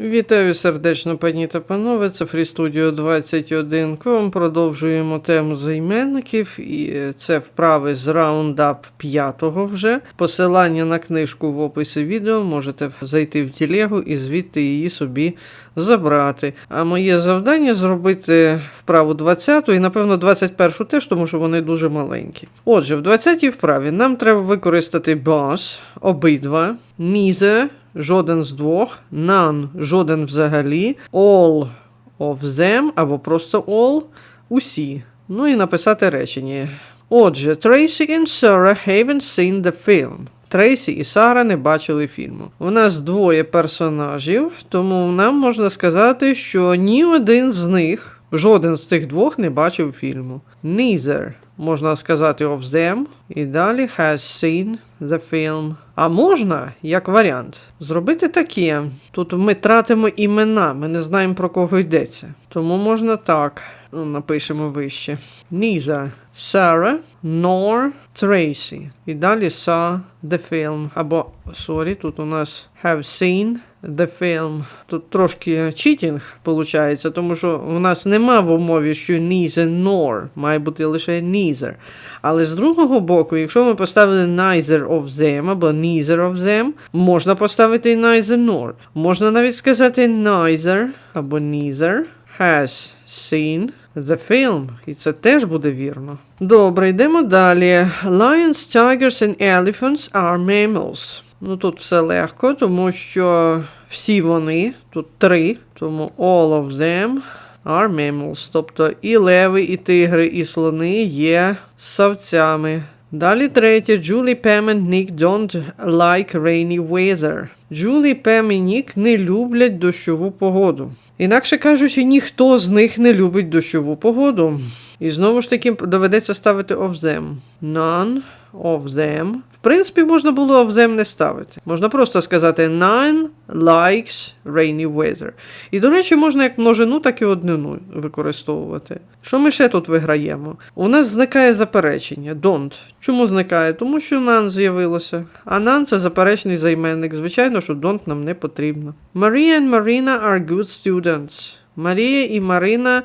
Вітаю сердечно, пані та панове. Це FreeStudio 21 ком. Продовжуємо тему займенників, і це вправи з раундап 5 вже. Посилання на книжку в описі відео можете зайти в тілегу і звідти її собі забрати. А моє завдання зробити вправу 20 і, напевно, 21 теж, тому що вони дуже маленькі. Отже, в 20-й вправі нам треба використати boss, обидва, neither, жоден з двох, none, жоден взагалі, all of them або просто all, усі. Ну і написати речення. Отже, Tracy and Sarah haven't seen the film. Трейсі і Сара не бачили фільму. У нас двоє персонажів, тому нам можна сказати, що ні один з них, жоден з цих двох не бачив фільму. Neither. Можна сказати of them. І далі has seen the film. А можна, як варіант, зробити таке. Тут ми тратимо імена, ми не знаємо про кого йдеться. Тому можна так. Ну, Напишемо вище. Neither Sarah nor Tracy. І далі saw the film. Або, sorry, тут у нас have seen the film. Тут трошки читінг виходить, тому що у нас нема в умові, що neither nor, має бути лише neither. Але з другого боку, якщо ми поставили neither of them або neither of them, можна поставити neither nor. Можна навіть сказати neither або neither has seen the film. І це теж буде вірно. Добре, йдемо далі. Lions, tigers and elephants are mammals. Ну тут все легко, тому що всі вони, тут три, тому all of them are mammals. Тобто і леви, і тигри, і слони є савцями. Далі третє. Julie, Pam and Nick don't like rainy weather. Julie, Pam і Нік не люблять дощову погоду. Інакше кажучи, ніхто з них не любить дощову погоду. І знову ж таки доведеться ставити of them. None of them. В принципі, можна було of them не ставити. Можна просто сказати none likes rainy weather. І, до речі, можна як множину, так і однину використовувати. Що ми ще тут виграємо? У нас зникає заперечення. Don't. Чому зникає? Тому що none з'явилося. А none – це заперечний займенник. Звичайно, що don't нам не потрібно. Maria and Marina are good students. Марія і Марина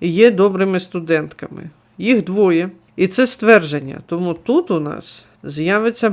є добрими студентками. Їх двоє. І це ствердження. Тому тут у нас з'явиться.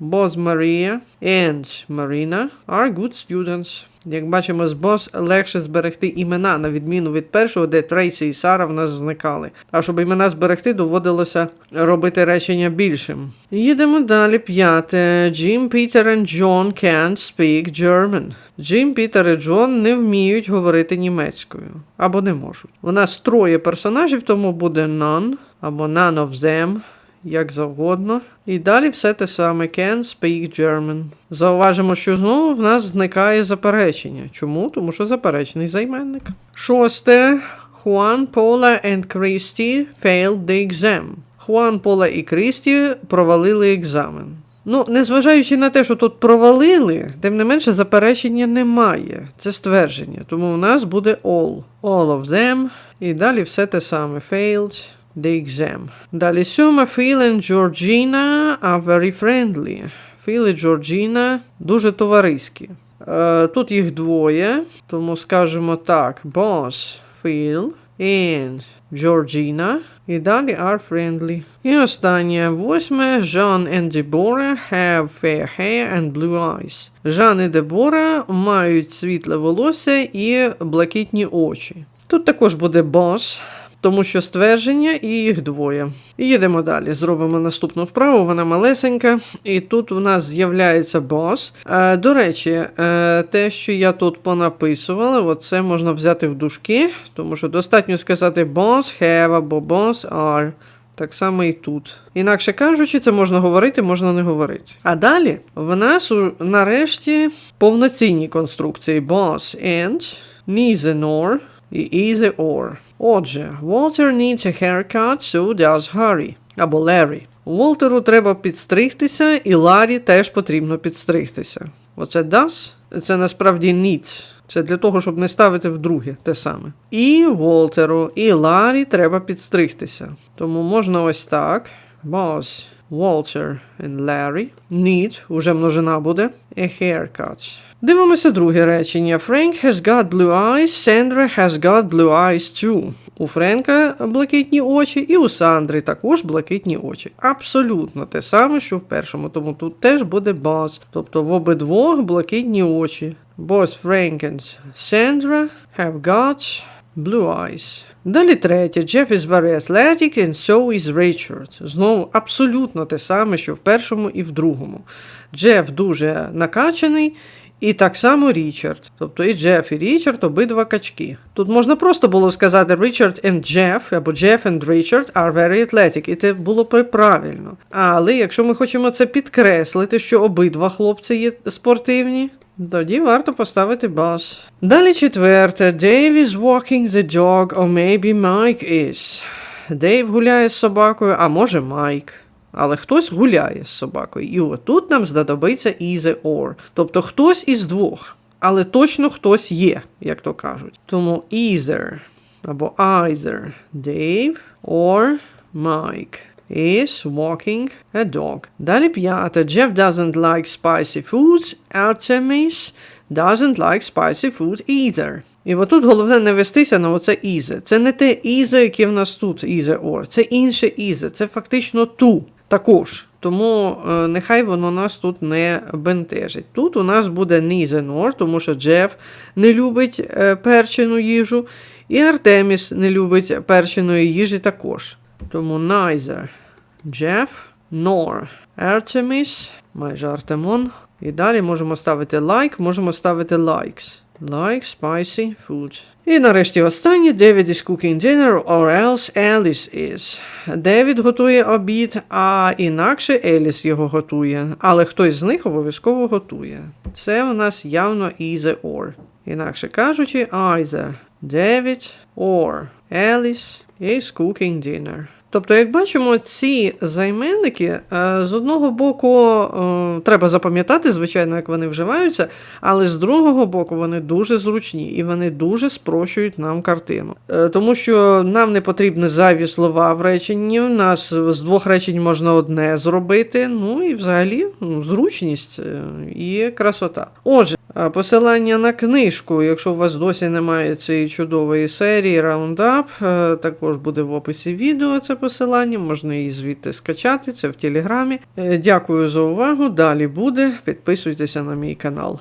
Both Maria and Marina are good students. Як бачимо, з бос легше зберегти імена, на відміну від першого, де Трейсі і Сара в нас зникали. А щоб імена зберегти, доводилося робити речення більшим. Їдемо далі. П'яте. Jim, Peter and John can't speak German. Джим, Пітер і Джон не вміють говорити німецькою. Або не можуть. У нас троє персонажів, тому буде none, або none of them як завгодно. І далі все те саме can speak German. Зауважимо, що знову в нас зникає заперечення. Чому? Тому що заперечний займенник. Шосте. Juan, Paula and Christy failed the exam. Хуан, Пола і Крісті провалили екзамен. Ну, незважаючи на те, що тут провалили, тим не менше заперечення немає. Це ствердження. Тому у нас буде all. All of them. І далі все те саме. Failed the exam. Далі сьома and Georgina are very friendly. Phil і Georgina дуже товариські. Е, тут їх двоє, тому скажемо так: Boss, Phil and Georgina. І далі are friendly. І останнє, восьме. Jean and Deborah have fair hair and blue eyes. Жан і Дебора мають світле волосся і блакитні очі. Тут також буде boss, тому що ствердження і їх двоє. Їдемо далі. Зробимо наступну вправу, вона малесенька. І тут у нас з'являється бос. Е, до речі, е, те, що я тут понаписувала, оце можна взяти в дужки, тому що достатньо сказати boss have або boss are. Так само і тут. Інакше кажучи, це можна говорити, можна не говорити. А далі в нас нарешті повноцінні конструкції boss and, neither nor і either or. Отже, Walter needs a haircut, so does Harry. Або Larry. Волтеру треба підстригтися, і Ларі теж потрібно підстригтися. Оце does, це насправді needs. Це для того, щоб не ставити вдруге те саме. І Волтеру, і Ларі треба підстригтися. Тому можна ось так. Boss Walter and Larry. Need, уже множина буде. A haircut. Дивимося друге речення. Frank has got blue eyes, Sandra has got blue eyes too. У Френка блакитні очі, і у Сандри також блакитні очі. Абсолютно те саме, що в першому, тому тут теж буде buzz. Тобто в обидвох блакитні очі. Both Frank and Sandra have got blue eyes. Далі третє. Jeff is very athletic and so is Richard. Знову абсолютно те саме, що в першому і в другому. Джеф дуже накачаний, і так само Річард. Тобто і Джеф, і Річард обидва качки. Тут можна просто було сказати Richard and Jeff, або Jeff and Richard are very athletic, і це було б правильно. Але якщо ми хочемо це підкреслити, що обидва хлопці є спортивні, тоді варто поставити бас. Далі четверте. Dave is walking the dog, or maybe Mike is. Дейв гуляє з собакою, а може Майк. Але хтось гуляє з собакою. І отут нам знадобиться either or. Тобто хтось із двох. Але точно хтось є, як то кажуть. Тому either або either Dave or Mike is walking a dog. Далі п'яте. Jeff doesn't like spicy foods. Artemis doesn't like spicy food either. І отут головне не вестися на оце ізе. Це не те ізе, яке в нас тут ізе or. Це інше ізе. Це фактично ту також. Тому е, нехай воно нас тут не бентежить. Тут у нас буде nor, тому що Джеф не любить е, перчену їжу, і Артеміс не любить перченої їжі також. Тому neither Jeff nor Artemis, майже Артемон. І далі можемо ставити like, можемо ставити likes. Like spicy food. І нарешті останнє David is cooking dinner or else Alice is. Девід готує обід, а інакше Еліс його готує. Але хтось з них обов'язково готує. Це у нас явно either or. Інакше кажучи, either David or Alice is cooking dinner. Тобто, як бачимо, ці займенники е, з одного боку е, треба запам'ятати, звичайно, як вони вживаються, але з другого боку вони дуже зручні і вони дуже спрощують нам картину. Е, Тому що нам не потрібні зайві слова в реченні. У нас з двох речень можна одне зробити. Ну і взагалі ну, зручність і красота. Отже. Посилання на книжку, якщо у вас досі немає цієї чудової серії Roundup, е, також буде в описі відео це посилання, можна її звідти скачати, це в Телеграмі. Е, Дякую за увагу. Далі буде. Підписуйтеся на мій канал.